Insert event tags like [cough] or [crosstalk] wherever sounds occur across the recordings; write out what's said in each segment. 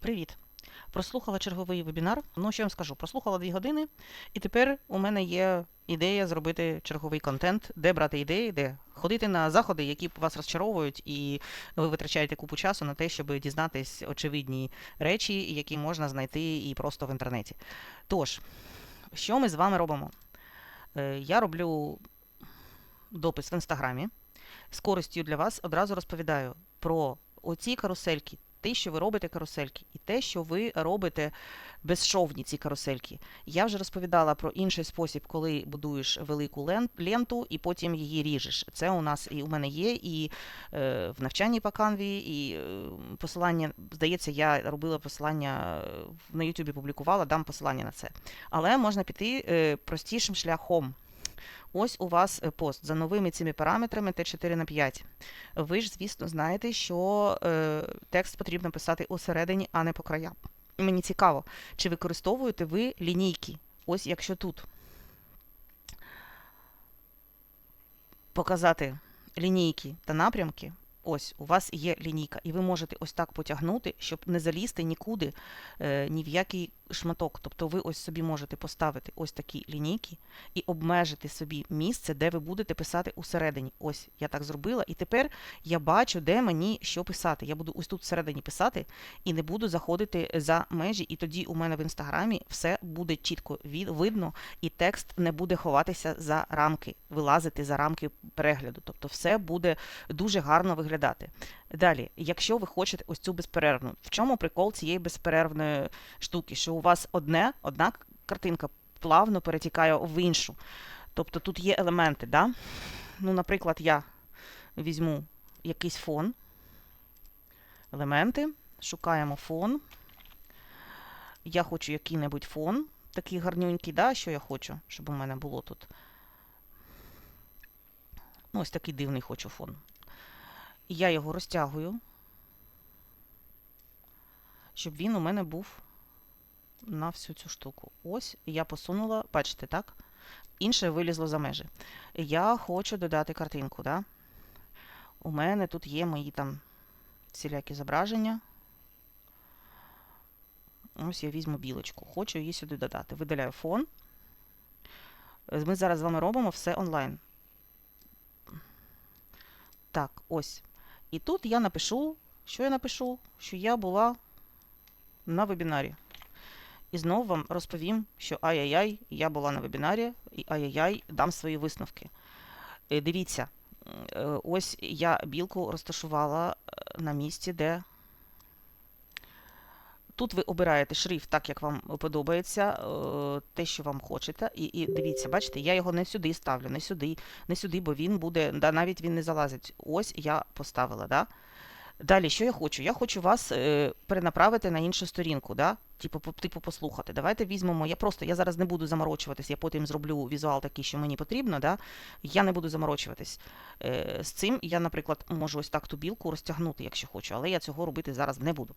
Привіт! Прослухала черговий вебінар. Ну, що я вам скажу? Прослухала дві години, і тепер у мене є ідея зробити черговий контент, де брати ідеї, де ходити на заходи, які вас розчаровують, і ви витрачаєте купу часу на те, щоб дізнатись очевидні речі, які можна знайти і просто в інтернеті. Тож, що ми з вами робимо? Е, Я роблю допис в інстаграмі. З користю для вас одразу розповідаю про оці карусельки, те, що ви робите карусельки, і те, що ви робите безшовні ці карусельки. Я вже розповідала про інший спосіб, коли будуєш велику лен- ленту і потім її ріжеш. Це у нас і у мене є, і е, в навчанні по канві, і е, посилання, здається, я робила посилання е, на Ютубі публікувала, дам посилання на це. Але можна піти простішим шляхом. Ось у вас е, пост за новими цими параметрами Т4 на 5. Ви ж, звісно, знаєте, що е, текст потрібно писати усередині, а не по краям. І Мені цікаво, чи використовуєте ви лінійки? Ось якщо тут показати лінійки та напрямки, ось у вас є лінійка, і ви можете ось так потягнути, щоб не залізти нікуди, е, ні в який шматок. Тобто ви ось собі можете поставити ось такі лінійки і обмежити собі місце, де ви будете писати усередині. Ось я так зробила, і тепер я бачу, де мені що писати. Я буду ось тут всередині писати і не буду заходити за межі, і тоді у мене в інстаграмі все буде чітко видно, і текст не буде ховатися за рамки, вилазити за рамки перегляду. Тобто все буде дуже гарно виглядати. Далі, якщо ви хочете ось цю безперервну, в чому прикол цієї безперервної штуки? Що у вас одне, одна картинка плавно перетікає в іншу. Тобто тут є елементи, да? Ну, наприклад, я візьму якийсь фон, елементи, шукаємо фон. Я хочу який-небудь фон, такий гарнюнький, да? що я хочу, щоб у мене було тут. Ну, ось такий дивний хочу фон. І я його розтягую, щоб він у мене був на всю цю штуку. Ось я посунула, бачите, так? Інше вилізло за межі. Я хочу додати картинку, да? У мене тут є мої там всілякі зображення. Ось я візьму білочку. Хочу її сюди додати. Видаляю фон. Ми зараз з вами робимо все онлайн. Так, ось. І тут я напишу, що я напишу? Що я була на вебінарі. І знову вам розповім, що ай-яй-яй, я була на вебінарі, і ай-яй-яй, дам свої висновки. Е, Дивіться, е, ось я білку розташувала е, на місці, де. Тут ви обираєте шрифт так, як вам подобається, е, те, що вам хочете. І, і дивіться, бачите, я його не сюди ставлю, не сюди, не сюди, бо він буде, да, навіть він не залазить. Ось я поставила. Да? Далі, що я хочу? Я хочу вас е, перенаправити на іншу сторінку, да? типу, по- типу послухати. Давайте візьмемо. Я просто я зараз не буду заморочуватись, я потім зроблю візуал такий, що мені потрібно. Да? Я не буду заморочуватись. Е, з цим я, наприклад, можу ось так ту білку розтягнути, якщо хочу, але я цього робити зараз не буду.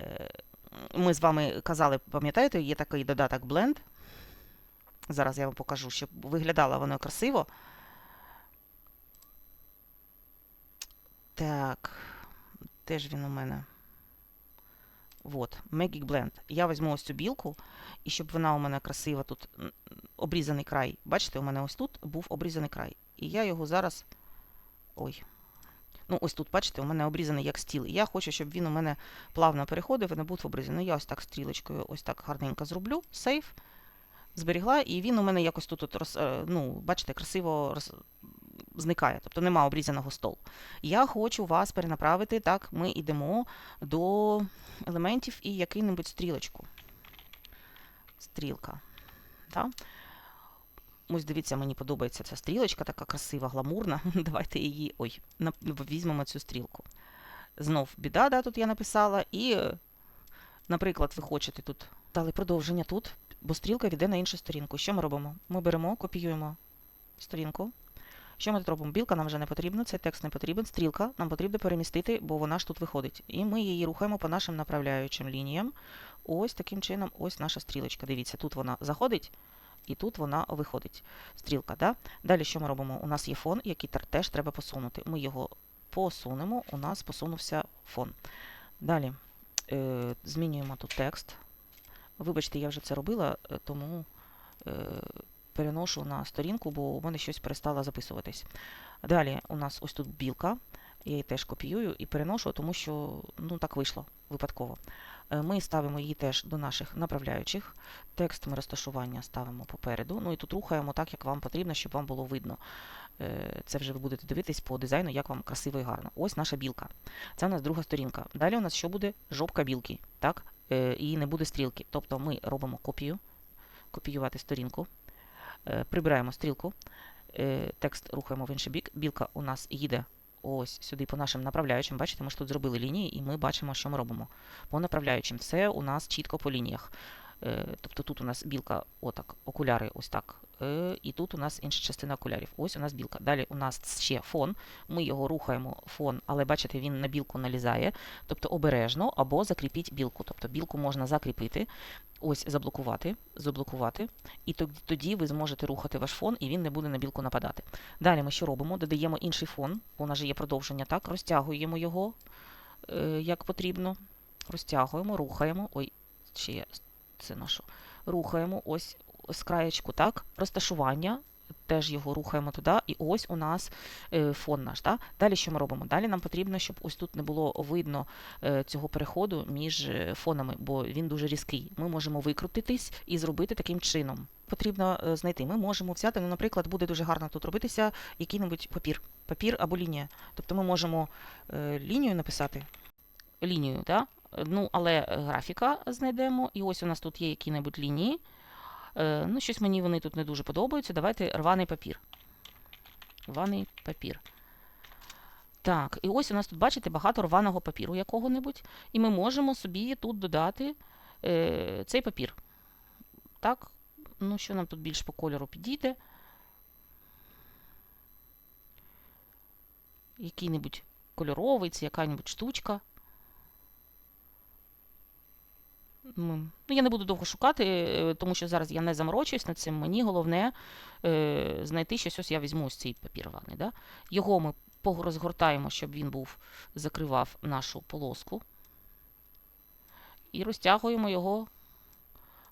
Е, ми з вами казали, пам'ятаєте, є такий додаток Blend. Зараз я вам покажу, щоб виглядало воно красиво. Так, теж він у мене. Вот, Magic Blend. Я візьму ось цю білку, і щоб вона у мене красива тут обрізаний край. Бачите, у мене ось тут був обрізаний край. І я його зараз. Ой. Ну, ось тут, бачите, у мене обрізаний як стіл. І я хочу, щоб він у мене плавно переходив і не був обрізаний. Ну, я ось так стрілочкою, ось так гарненько зроблю. Сейф. Зберігла, і він у мене якось тут, роз, е, ну, бачите, красиво роз, зникає, тобто нема обрізаного столу. Я хочу вас перенаправити, так, ми йдемо до елементів і який-небудь стрілочку. Стрілка. Так? Ось дивіться, мені подобається ця стрілочка, така красива, гламурна. [laughs] Давайте її. Ой, візьмемо цю стрілку. Знов біда, да, тут я написала. І, е, наприклад, ви хочете тут дали продовження тут, бо стрілка йде на іншу сторінку. Що ми робимо? Ми беремо, копіюємо сторінку. Що ми тут робимо? Білка нам вже не потрібна, цей текст не потрібен. Стрілка нам потрібно перемістити, бо вона ж тут виходить. І ми її рухаємо по нашим направляючим лініям. Ось таким чином, ось наша стрілочка. Дивіться, тут вона заходить. І тут вона виходить. Стрілка. Да? Далі що ми робимо? У нас є фон, який теж треба посунути. Ми його посунемо, у нас посунувся фон. Далі. Е, змінюємо тут текст. Вибачте, я вже це робила, е, тому е, переношу на сторінку, бо у мене щось перестало записуватись. Далі у нас ось тут білка. Я її теж копіюю і переношу, тому що ну так вийшло випадково. Е, Ми ставимо її теж до наших направляючих. Текст ми розташування ставимо попереду. Ну і тут рухаємо так, як вам потрібно, щоб вам було видно. Е, Це вже ви будете дивитись по дизайну, як вам красиво і гарно. Ось наша білка. Це у нас друга сторінка. Далі у нас що буде? Жопка білки. Так? Е, І не буде стрілки. Тобто ми робимо копію, копіювати сторінку, прибираємо стрілку, текст рухаємо в інший бік. Білка у нас їде ось сюди по нашим направляючим. Бачите, ми ж тут зробили лінії, і ми бачимо, що ми робимо. По направляючим. Це у нас чітко по лініях. Е, Тобто тут у нас білка, отак, окуляри, ось так. Е, І тут у нас інша частина окулярів. Ось у нас білка. Далі у нас ще фон. Ми його рухаємо фон, але бачите, він на білку налізає. Тобто обережно або закріпіть білку. Тобто білку можна закріпити, ось заблокувати, заблокувати, і тоді, ви зможете рухати ваш фон, і він не буде на білку нападати. Далі ми що робимо? Додаємо інший фон, у нас же є продовження, так, розтягуємо його е, як потрібно. Розтягуємо, рухаємо. Ой, ще це нашу. Рухаємо ось з краєчку, так, розташування. Теж його рухаємо туди, і ось у нас е, фон наш. Так? Далі що ми робимо? Далі нам потрібно, щоб ось тут не було видно е, цього переходу між е, фонами, бо він дуже різкий. Ми можемо викрутитись і зробити таким чином. Потрібно знайти. Ми можемо взяти, ну, наприклад, буде дуже гарно тут робитися який-небудь папір. Папір або лінія. Тобто ми можемо лінію написати. Лінію, так? Ну, але е, графіка знайдемо. І ось у нас тут є які-небудь лінії. Е, ну, щось мені вони тут не дуже подобаються. Давайте рваний папір. Рваний папір. Так, і ось у нас тут, бачите, багато рваного папіру якого-небудь. І ми можемо собі тут додати е, цей папір. Так, ну що нам тут більш по кольору підійде? Який-небудь кольоровий, це яка-небудь штучка. Ну, я не буду довго шукати, е, тому що зараз я не заморочуюсь над цим. Мені головне е, знайти щось. Ось я візьму ось цей папір рваний. Да? Його ми пог- розгортаємо, щоб він був, закривав нашу полоску. І розтягуємо його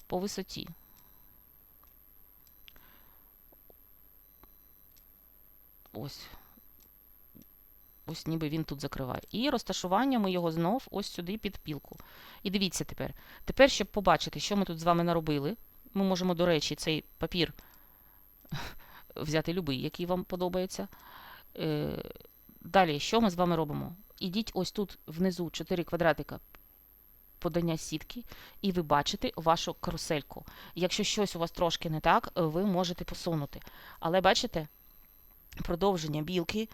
по висоті. Ось. Ось ніби він тут закриває. І розташування ми його знов ось сюди під пілку. І дивіться тепер. Тепер, щоб побачити, що ми тут з вами наробили, ми можемо, до речі, цей папір [laughs] взяти любий, який вам подобається. Е, Далі, що ми з вами робимо? Ідіть ось тут внизу 4 квадратика подання сітки, і ви бачите вашу карусельку. Якщо щось у вас трошки не так, ви можете посунути. Але бачите, продовження білки,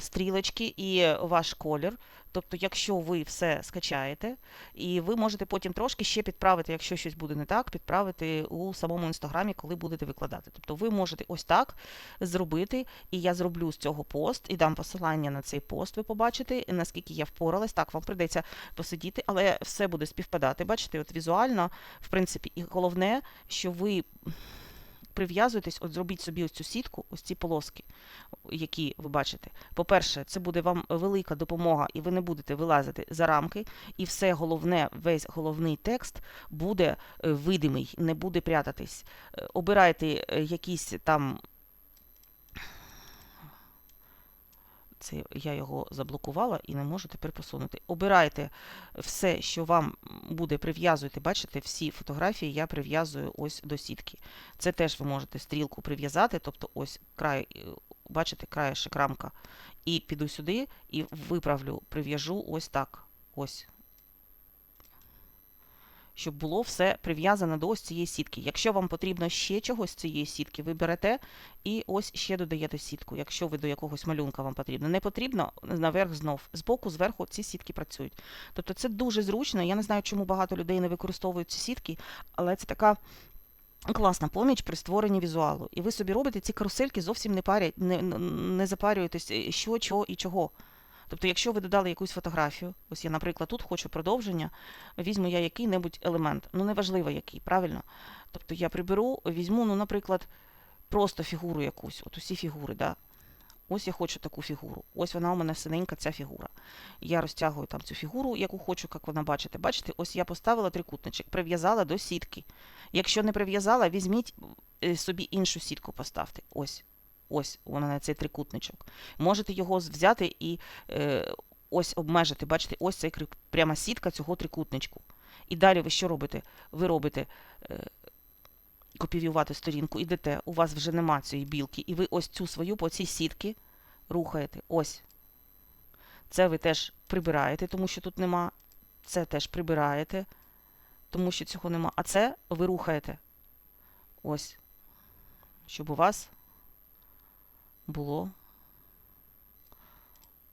стрілочки і ваш колір. Тобто, якщо ви все скачаєте, і ви можете потім трошки ще підправити, якщо щось буде не так, підправити у самому інстаграмі, коли будете викладати. Тобто ви можете ось так зробити, і я зроблю з цього пост, і дам посилання на цей пост, ви побачите, наскільки я впоралась. Так, вам прийдеться посидіти, але все буде співпадати. Бачите, от візуально, в принципі, і головне, що ви прив'язуєтесь, от зробіть собі ось цю сітку, ось ці полоски, які ви бачите. По-перше, це буде вам велика допомога, і ви не будете вилазити за рамки, і все головне, весь головний текст буде е, видимий, не буде прятатись. Е, Обирайте е, якісь там. Це я його заблокувала і не можу тепер посунути. Обирайте все, що вам буде прив'язуйте. Бачите, всі фотографії я прив'язую ось до сітки. Це теж ви можете стрілку прив'язати, тобто ось край, е, бачите, краєшек рамка. І піду сюди і виправлю, прив'яжу ось так. Ось. Щоб було все прив'язано до ось цієї сітки. Якщо вам потрібно ще чогось з цієї сітки, ви берете і ось ще додаєте сітку. Якщо ви до якогось малюнка вам потрібно. Не потрібно, наверх знов. Збоку, зверху ці сітки працюють. Тобто це дуже зручно. Я не знаю, чому багато людей не використовують ці сітки, але це така. Класна поміч при створенні візуалу. І ви собі робите ці карусельки зовсім не парять, не, не запарюєтесь, що, чого і чого. Тобто, якщо ви додали якусь фотографію, ось я, наприклад, тут хочу продовження, візьму я який-небудь елемент, ну неважливо який, правильно? Тобто я приберу, візьму, ну, наприклад, просто фігуру якусь, от усі фігури, да? Ось я хочу таку фігуру. Ось вона у мене синенька, ця фігура. Я розтягую там цю фігуру, яку хочу, як вона бачите. Бачите, ось я поставила трикутничок, прив'язала до сітки. Якщо не прив'язала, візьміть е, собі іншу сітку поставте. Ось. Ось у мене цей трикутничок. Можете його взяти і е, ось обмежити. Бачите, ось цей пряма сітка цього трикутничку. І далі ви що робите? Ви робите е, копіювати сторінку, ідете, у вас вже нема цієї білки, і ви ось цю свою по цій сітки рухаєте. Ось. Це ви теж прибираєте, тому що тут нема. Це теж прибираєте, тому що цього нема. А це ви рухаєте. Ось. Щоб у вас було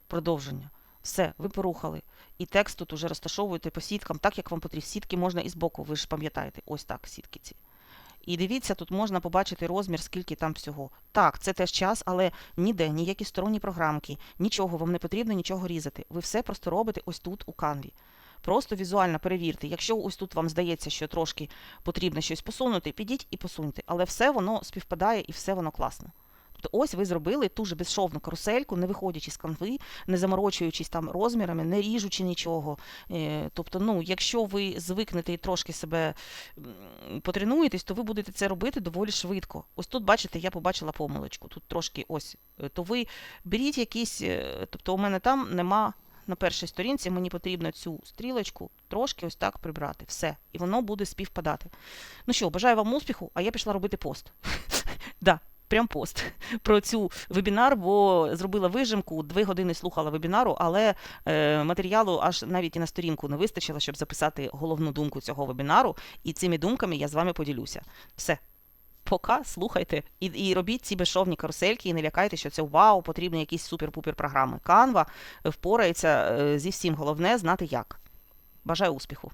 продовження. Все, ви порухали. І текст тут уже розташовуєте по сіткам, так як вам потрібно. Сітки можна і збоку, ви ж пам'ятаєте. Ось так, сітки ці. І дивіться, тут можна побачити розмір, скільки там всього. Так, це теж час, але ніде, ніякі сторонні програмки, нічого, вам не потрібно нічого різати. Ви все просто робите ось тут у канві. Просто візуально перевірте. Якщо ось тут вам здається, що трошки потрібно щось посунути, підіть і посуньте. Але все воно співпадає і все воно класно. Ось ви зробили ту ж безшовну карусельку, не виходячи з канви, не заморочуючись там розмірами, не ріжучи нічого. Е, Тобто, ну, якщо ви звикнете і трошки себе потренуєтесь, то ви будете це робити доволі швидко. Ось тут, бачите, я побачила помилочку. Тут трошки ось. е, То ви беріть якісь, е, тобто у мене там нема на першій сторінці, мені потрібно цю стрілочку трошки ось так прибрати. Все. І воно буде співпадати. Ну що, бажаю вам успіху, а я пішла робити пост. [laughs] Да, прям пост [laughs] про цю вебінар, бо зробила вижимку, дві години слухала вебінару, але е, матеріалу аж навіть і на сторінку не вистачило, щоб записати головну думку цього вебінару. І цими думками я з вами поділюся. Все. Пока слухайте і, і робіть ці безшовні карусельки, і не лякайте, що це вау, потрібні якісь супер-пупер програми. Canva впорається е, зі всім. Головне знати як. Бажаю успіху!